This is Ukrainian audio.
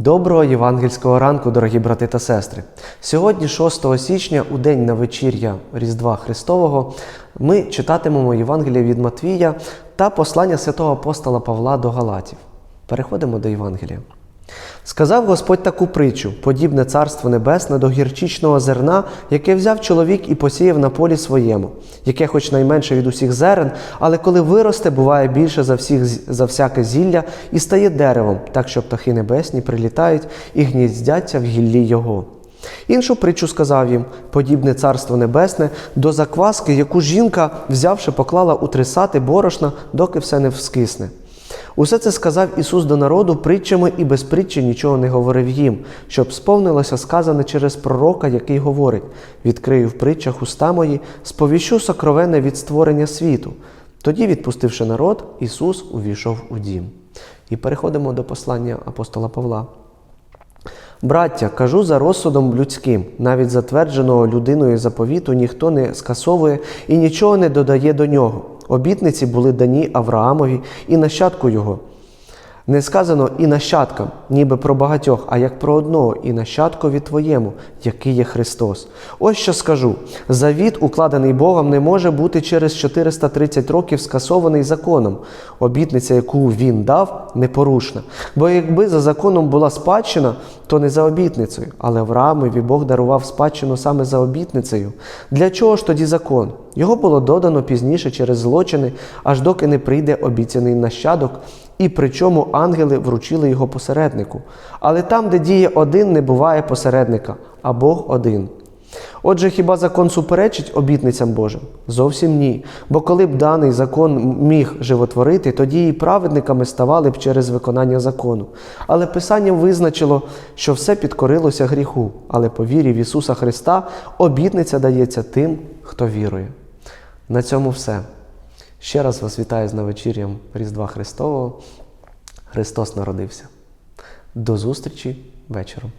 Доброго євангельського ранку, дорогі брати та сестри. Сьогодні, 6 січня, у день на вечір'я Різдва Христового, ми читатимемо Євангелія від Матвія та послання святого апостола Павла до Галатів. Переходимо до Євангелія. Сказав Господь таку притчу: подібне царство небесне до гірчичного зерна, яке взяв чоловік і посіяв на полі своєму, яке, хоч найменше від усіх зерен, але коли виросте, буває більше за, всіх, за всяке зілля і стає деревом, так що птахи небесні прилітають і гніздяться в гіллі його. Іншу притчу сказав їм: подібне царство небесне до закваски, яку жінка, взявши, поклала у трисати борошна, доки все не вскисне. Усе це сказав Ісус до народу притчами і без притчі нічого не говорив їм, щоб сповнилося сказане через пророка, який говорить: відкрию в притчах уста мої, сповіщу сокровенне від створення світу. Тоді, відпустивши народ, Ісус увійшов у дім. І переходимо до послання апостола Павла. Браття, кажу за розсудом людським, навіть затвердженого людиною заповіту ніхто не скасовує і нічого не додає до нього. Обітниці були дані Авраамові і нащадку його. Не сказано і нащадкам, ніби про багатьох, а як про одного, і нащадкові твоєму, який є Христос. Ось що скажу: завіт, укладений Богом, не може бути через 430 років скасований законом. Обітниця, яку він дав, непорушна. Бо якби за законом була спадщина, то не за обітницею. Але Авраамові Бог дарував спадщину саме за обітницею. Для чого ж тоді закон? Його було додано пізніше через злочини, аж доки не прийде обіцяний нащадок, і причому ангели вручили його посереднику. Але там, де діє один, не буває посередника, а Бог один. Отже, хіба закон суперечить обітницям Божим? Зовсім ні. Бо коли б даний закон міг животворити, тоді і праведниками ставали б через виконання закону. Але Писання визначило, що все підкорилося гріху, але по вірі в Ісуса Христа обітниця дається тим, хто вірує. На цьому все. Ще раз вас вітаю з новечір'ям Різдва Христового. Христос народився. До зустрічі вечором.